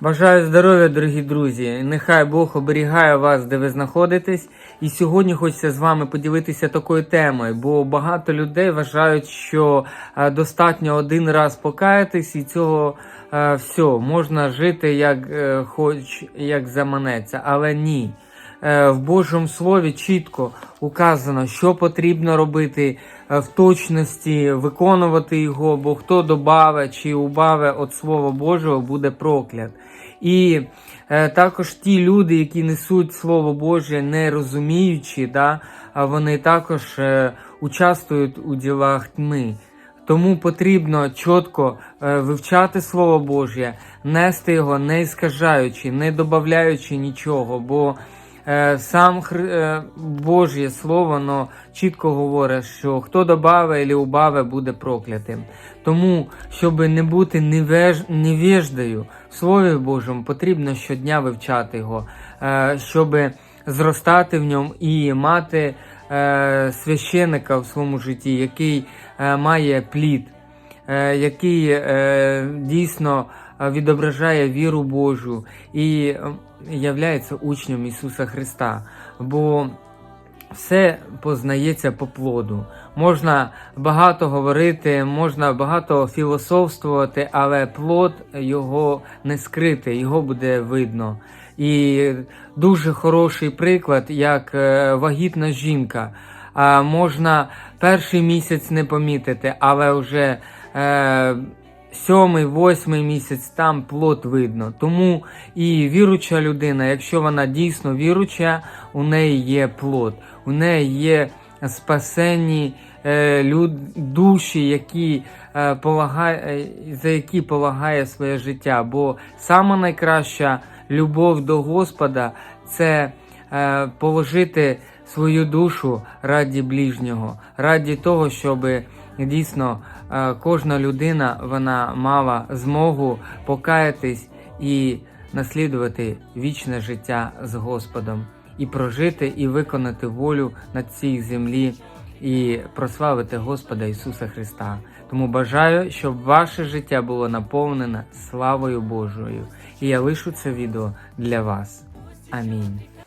Бажаю здоров'я, дорогі друзі. Нехай Бог оберігає вас, де ви знаходитесь. І сьогодні хочеться з вами поділитися такою темою, бо багато людей вважають, що е, достатньо один раз покаятись, і цього е, все можна жити як е, хоч як заманеться, але ні. В Божому Слові чітко указано, що потрібно робити е, в точності, виконувати його, бо хто добаве чи убаве від Слова Божого, буде проклят. І е, також ті люди, які несуть Слово Боже, не розуміючи, да, вони також е, участвують у ділах тьми. Тому потрібно чітко е, вивчати Слово Боже, нести його не іскажаючи, не додаючи нічого, бо сам Хри... е, Божє Слово воно чітко говорить, що хто добаве або убаве, буде проклятим. Тому, щоб не бути невеж... невеждою в Слові Божому, потрібно щодня вивчати його, е, щоб зростати в ньому і мати е, священика в своєму житті, який е, має плід, е, який е, дійсно е, відображає віру Божу і е, являється учнем Ісуса Христа. Бо все познається по плоду. Можна багато говорити, можна багато філософствувати, але плод його не скритий, його буде видно. І дуже хороший приклад, як е, вагітна жінка. Можна перший місяць не помітити, але вже е, сьомий, восьмий місяць там плод видно. Тому і віруча людина, якщо вона дійсно віруча, у неї є плод, у неї є спасенні е, люд, душі, які, е, полагає, е, за які полагає своє життя. Бо сама найкраща любов до Господа це е, положити свою душу раді ближнього, раді того, щоб дійсно е, кожна людина вона мала змогу покаятись і наслідувати вічне життя з Господом, і прожити, і виконати волю на цій землі, і прославити Господа Ісуса Христа. Тому бажаю, щоб ваше життя було наповнене славою Божою. І я лишу це відео для вас. Амінь.